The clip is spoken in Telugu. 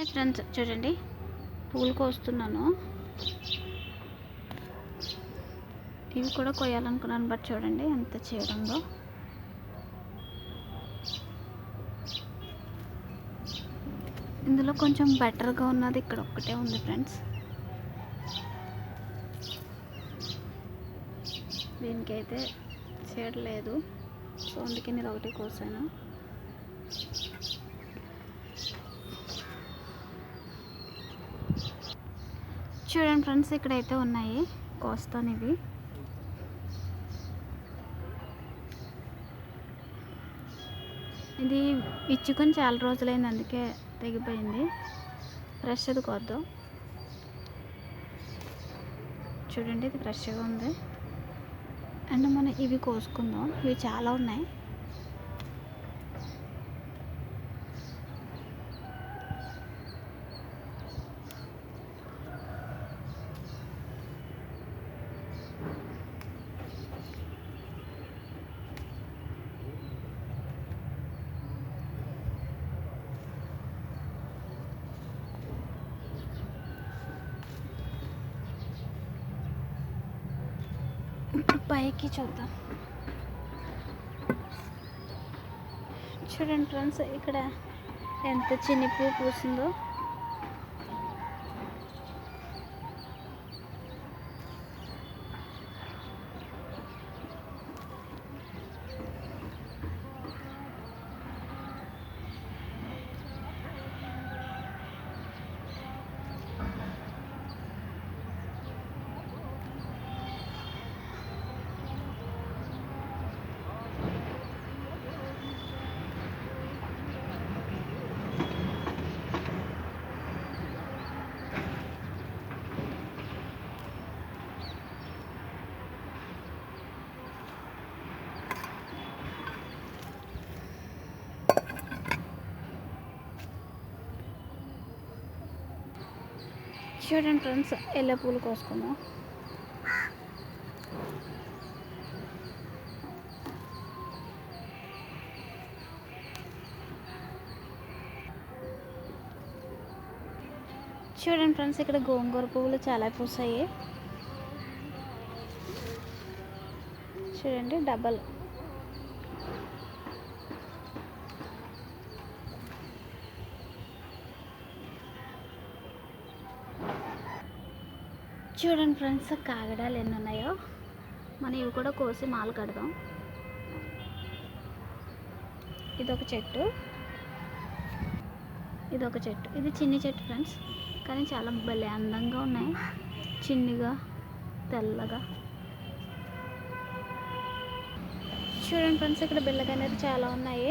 హాయ్ ఫ్రెండ్స్ చూడండి. పూలు కోస్తున్నాను. ఇవి కూడా కొయ్యాలనుకున్నాను బట్ చూడండి ఎంత చేయడంలో ఇందులో కొంచెం బెటర్గా ఉన్నది ఇక్కడ ఒక్కటే ఉంది ఫ్రెండ్స్. దీనికైతే చేయట్లేదు సో అందుకే నేను ఒకటి కోసాను. చూడండి ఫ్రెండ్స్ ఇక్కడైతే ఉన్నాయి కోస్తాను ఇవి. ఇది ఇచ్చుకొని చాలా రోజులైంది అందుకే తెగిపోయింది. ఫ్రెష్ అది కొద్దాం. చూడండి ఇది ఫ్రెష్గా ఉంది. అండ్ మనం ఇవి కోసుకుందాం. ఇవి చాలా ఉన్నాయి. ఇప్పుడు పైకి చూద్దాం. చూడండి ఫ్రెండ్స్ ఇక్కడ ఎంత చిన్ని పువ్వు పూసిందో. చూడండి ఫ్రెండ్స్ ఎల్ల పూలు కోసుకుందాం. చూడండి ఫ్రెండ్స్ ఇక్కడ గోంగూర పువ్వులు చాలా పూసాయి. చూడండి డబల్. చూడండి ఫ్రెండ్స్ కాగడాలు ఎన్ని ఉన్నాయో. మనం ఇవి కూడా కోసి మాలు కడదాం. ఇదొక చెట్టు. ఇదొక చెట్టు. ఇది చిన్ని చెట్టు ఫ్రెండ్స్ కానీ చాలా భలే అందంగా ఉన్నాయి. చిన్నగా తెల్లగా. చూడండి ఫ్రెండ్స్ ఇక్కడ బిల్లగా అనేది చాలా ఉన్నాయి.